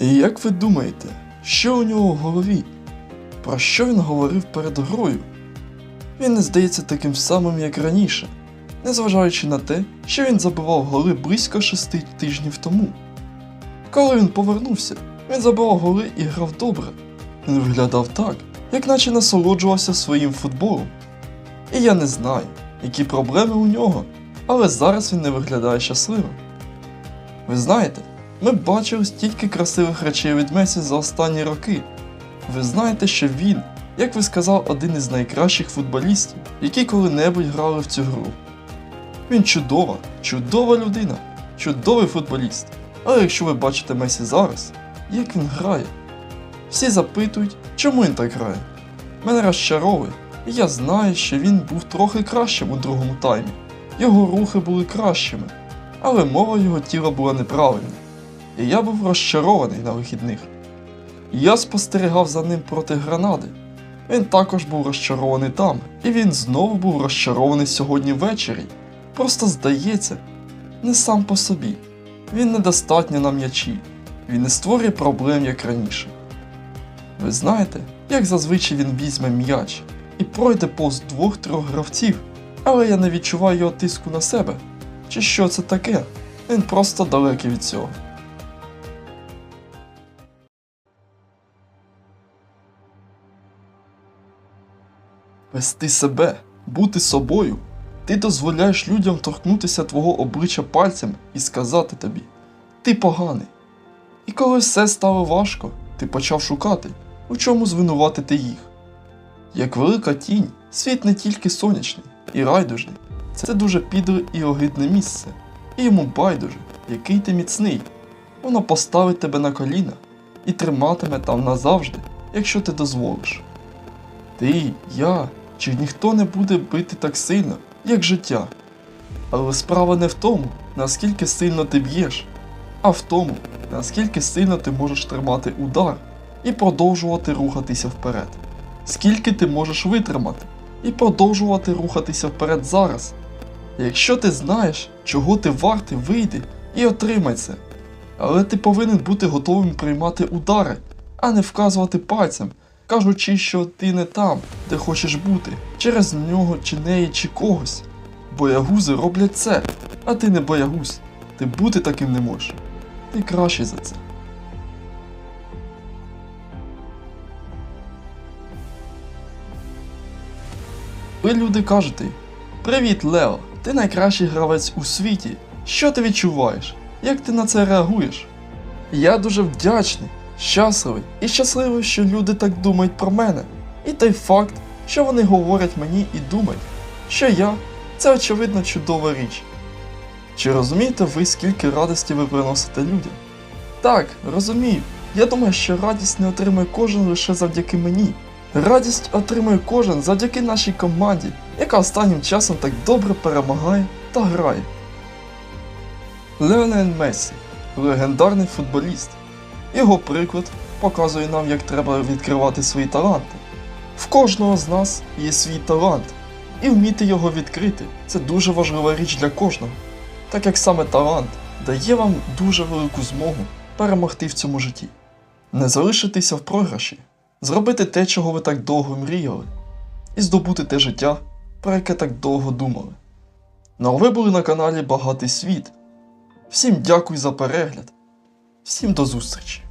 Як ви думаєте, що у нього в голові? Про що він говорив перед грою? Він не здається таким самим, як раніше, незважаючи на те, що він забивав голи близько шести тижнів тому. Коли він повернувся, він забивав голи і грав добре. Він виглядав так, як наче насолоджувався своїм футболом. І я не знаю, які проблеми у нього, але зараз він не виглядає щасливим. Ви знаєте, ми бачили стільки красивих речей від Месі за останні роки. Ви знаєте, що він, як ви сказав, один із найкращих футболістів, які коли-небудь грали в цю гру. Він чудова, чудова людина, чудовий футболіст. Але якщо ви бачите Месі зараз, як він грає? Всі запитують, чому він так грає. Мене розчаровує, і я знаю, що він був трохи кращим у другому таймі. Його рухи були кращими, але мова його тіла була неправильна. І я був розчарований на вихідних. Я спостерігав за ним проти Гранади. Він також був розчарований там, і він знову був розчарований сьогодні ввечері. Просто здається, не сам по собі. Він недостатньо на м'ячі, він не створює проблем, як раніше. Ви знаєте, як зазвичай він візьме м'яч і пройде повз двох-трьох гравців, але я не відчуваю його тиску на себе. Чи що це таке? Він просто далекий від цього. Вести себе, бути собою. Ти дозволяєш людям торкнутися твого обличчя пальцем і сказати тобі: Ти поганий. І коли все стало важко, ти почав шукати, у чому звинуватити їх. Як велика тінь, світ не тільки сонячний і райдужний, це дуже підле і огидне місце. І йому байдуже, який ти міцний. Воно поставить тебе на коліна і триматиме там назавжди, якщо ти дозволиш. Ти, я чи ніхто не буде бити так сильно, як життя. Але справа не в тому, наскільки сильно ти б'єш, а в тому, наскільки сильно ти можеш тримати удар і продовжувати рухатися вперед. Скільки ти можеш витримати і продовжувати рухатися вперед зараз. Якщо ти знаєш, чого ти вартий, вийди і отримай це. Але ти повинен бути готовим приймати удари, а не вказувати пальцем, кажучи, що ти не там, де хочеш бути, через нього чи неї, чи когось. Боягузи роблять це, а ти не боягуз. Ти бути таким не можеш. Ти кращий за це. Ви люди кажете: Привіт, Лео! Ти найкращий гравець у світі. Що ти відчуваєш? Як ти на це реагуєш? Я дуже вдячний, щасливий і щасливий, що люди так думають про мене. І той факт, що вони говорять мені і думають, що я це очевидно чудова річ. Чи розумієте ви, скільки радості ви приносите людям? Так, розумію. Я думаю, що радість не отримує кожен лише завдяки мені. Радість отримує кожен завдяки нашій команді, яка останнім часом так добре перемагає та грає. Леонель Мессі легендарний футболіст. Його приклад показує нам, як треба відкривати свої таланти. В кожного з нас є свій талант, і вміти його відкрити це дуже важлива річ для кожного, так як саме талант дає вам дуже велику змогу перемогти в цьому житті, не залишитися в програші, зробити те, чого ви так довго мріяли, і здобути те життя, про яке так довго думали. Ну а ви були на каналі Багатий Світ. Всім дякую за перегляд. Всім до зустрічі!